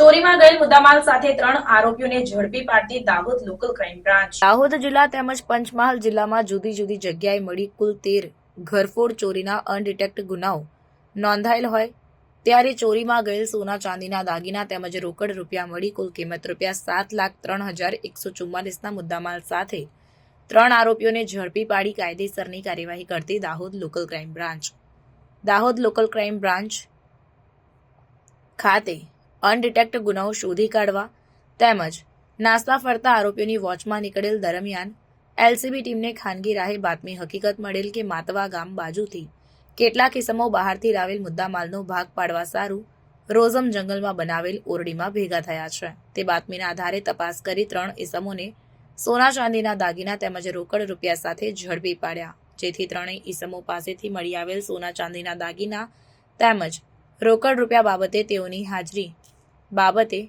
ચોરીમાં ગયેલ મુદ્દામાલ સાથે ત્રણ આરોપીઓને ઝડપી પાડતી Dahod local crime branch. Dahod જિલ્લા તેમજ પંચમહાલ જિલ્લામાં જુદી જુદી જગ્યાએ મળી કુલ તેર ઘરફોડ ચોરીના અનડિટેક્ટ ગુનાઓ નોંધાયેલ હોય ત્યારે ચોરીમાં ગયેલ સોના ચાંદીના દાગીના તેમજ રોકડ રૂપિયા મળી કુલ કિંમત રૂપિયા સાત લાખ ત્રણ હજાર એકસો ચુમ્માલીસના મુદ્દામાલ સાથે ત્રણ આરોપીઓને ઝડપી પાડી કાયદેસરની કાર્યવાહી કરતી Dahod local crime branch. Dahod local crime branch ખાતે અનડિટેક્ટ ગુનાઓ શોધી કાઢવા તેમજ નાસ્તા ફરતા આરોપીઓની વોચમાં નીકળેલ દરમિયાન એલસીબી ટીમને ખાનગી રાહે બાતમી હકીકત મળેલ કે માતવા ગામ બાજુથી કેટલાક ઇસમો બહારથી લાવેલ મુદ્દામાલનો ભાગ પાડવા સારું રોઝમ જંગલમાં બનાવેલ ઓરડીમાં ભેગા થયા છે. તે બાતમીના આધારે તપાસ કરી ત્રણ ઇસમોને સોના ચાંદીના દાગીના તેમજ રોકડ રૂપિયા સાથે ઝડપી પાડ્યા, જેથી ત્રણેય ઇસમો પાસેથી મળી આવેલ સોના ચાંદીના દાગીના તેમજ રોકડ રૂપિયા બાબતે તેઓની હાજરી બાબતે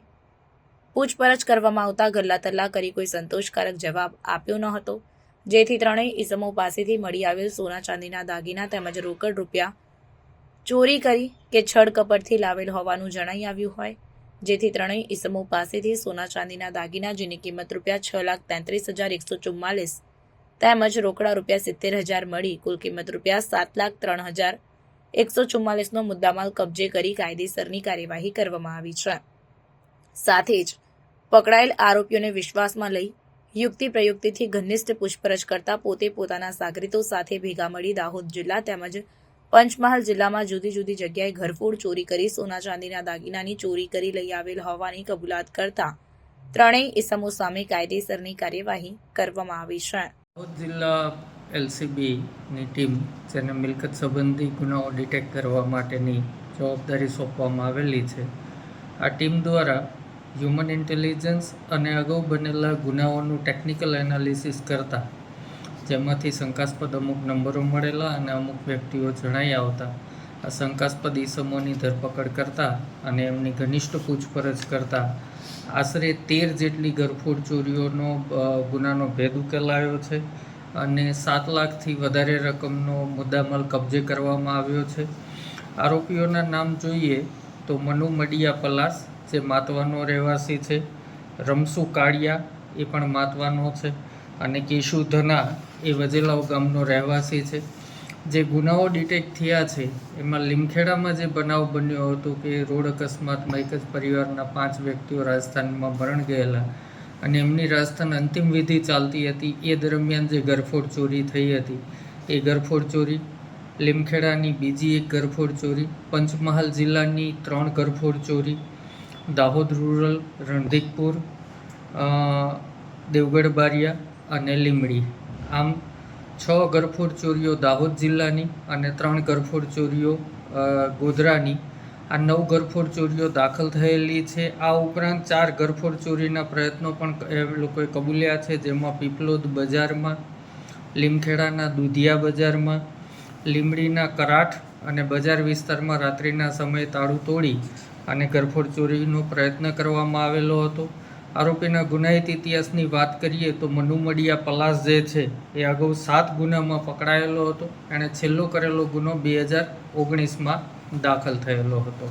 પૂછપરછ કરવામાં આવતા ગલ્લા તલ્લા કરી કોઈ સંતોષકારક જવાબ આપ્યો ન હતો. જેથી ત્રણેય ઇસમો પાસેથી મળી આવેલ સોના ચાંદીના દાગીના તેમજ રોકડ રૂપિયા ચોરી કરી કે છળ કપટથી લાવેલ હોવાનું જણાઈ આવ્યું હોય. જેથી ત્રણેય ઇસમો પાસેથી સોના ચાંદીના દાગીના જેની કિંમત રૂપિયા છ લાખ તેત્રીસ હજાર એકસો ચુમ્માલીસ તેમજ રોકડા રૂપિયા સિત્તેર હજાર મળી કુલ કિંમત રૂપિયા સાત લાખ ત્રણ હજાર એકસો ચુમ્માલીસનો મુદ્દામાલ કબજે કરી કાયદેસરની કાર્યવાહી કરવામાં આવી છે. સાથે જ પકડાયેલ આરોપીઓને વિશ્વાસમાં લઈ યુક્તિ પ્રયુક્તિથી ઘનિષ્ઠ પૂછપરછ કરતા પોતે પોતાના સાગરીતો સાથે ભેગા મળી દાહોદ જિલ્લા તેમજ પંચમહાલ જિલ્લામાં જુદી જુદી જગ્યાએ ઘરફોડ ચોરી કરી, સોના ચાંદીના દાગીનાની ચોરી કરી લઈ આવેલ હોવાની કબૂલાત કરતા ત્રણેય ઇસમો સામે કાયદેસરની કાર્યવાહી કરવામાં આવી છે. દાહોદ જિલ્લા એલસીબીની ટીમ જેને મિલકત સંબંધી ગુનાઓ ડિટેક્ટ કરવા માટેની જવાબદારી સોંપવામાં આવેલી છે. આ ટીમ દ્વારા હ્યુમન ઇન્ટેલિજન્સ અને અગાઉ બનેલા ગુનાઓનું ટેકનિકલ એનાલિસિસ કરતા, જેમાંથી શંકાસ્પદ અમુક નંબરો મળેલા અને અમુક વ્યક્તિઓ જણાઈ આવતા, આ શંકાસ્પદ ઈસમોની ધરપકડ કરતા અને એમની ઘનિષ્ઠ પૂછપરછ કરતા, આશરે તેર જેટલી ગરફોડ ચોરીઓનો ગુનાનો ભેદ ઉકેલાયો છે. અને સાત લાખથી વધારે રકમનો મુદ્દામાલ કબજે કરવામાં આવ્યો છે. આરોપીઓના નામ જોઈએ તો મનુ મડિયા પલાસ, જે માતવાનો રહેવાસી છે. રમસુ કાળિયા એ પણ માતવાનો છે અને કેશુ ધના એ વજેલાવ ગામનો રહેવાસી છે. જે ગુનાઓ ડિટેક્ટ થયા છે, એમાં લીમખેડામાં જે બનાવ બન્યો હતો કે રોડ અકસ્માતમાં એક જ પરિવારના પાંચ વ્યક્તિઓ રાજસ્થાનમાં મરણ ગયેલા અને એમની રાજસ્થાન અંતિમ વિધિ ચાલતી હતી. એ દરમિયાન જે ગરફોડ ચોરી થઈ હતી. એ ગરફોડ ચોરી, લીમખેડાની બીજી એક ગરફોડ ચોરી, પંચમહાલ જિલ્લાની ત્રણ ગરફોડ ચોરી, દાહોદ રૂરલ, રણધીકપુર દેવગઢ બારિયા અને લીમડી આમ છ ગરફોડ ચોરીઓ દાહોદ જિલ્લાની અને ત્રણ ગરફોડ ચોરીઓ ગોધરાની આ નવ ગરફોડ ચોરીઓ દાખલ થયેલી છે. આ ઉપરાંત ચાર ગરફોડ ચોરીના પ્રયત્નો પણ એ લોકોએ કબૂલ્યા છે, જેમાં પીપલોદ બજારમાં, લીમખેડાના દુધિયા બજારમાં લીમડીના કરાઠ અને બજાર વિસ્તારમાં રાત્રિના સમયે તાળું તોડી અને ગરફોડ ચોરીનો પ્રયત્ન કરવામાં આવેલો હતો. આરોપીના ગુનાહિત ઇતિહાસની વાત કરીએ તો મનુમડિયા પલાસ જે છે, એ અગાઉ સાત ગુનામાં પકડાયેલો હતો. એણે છેલ્લો કરેલો ગુનો બે હજાર ઓગણીસમાં દાખલ થયેલો હતો.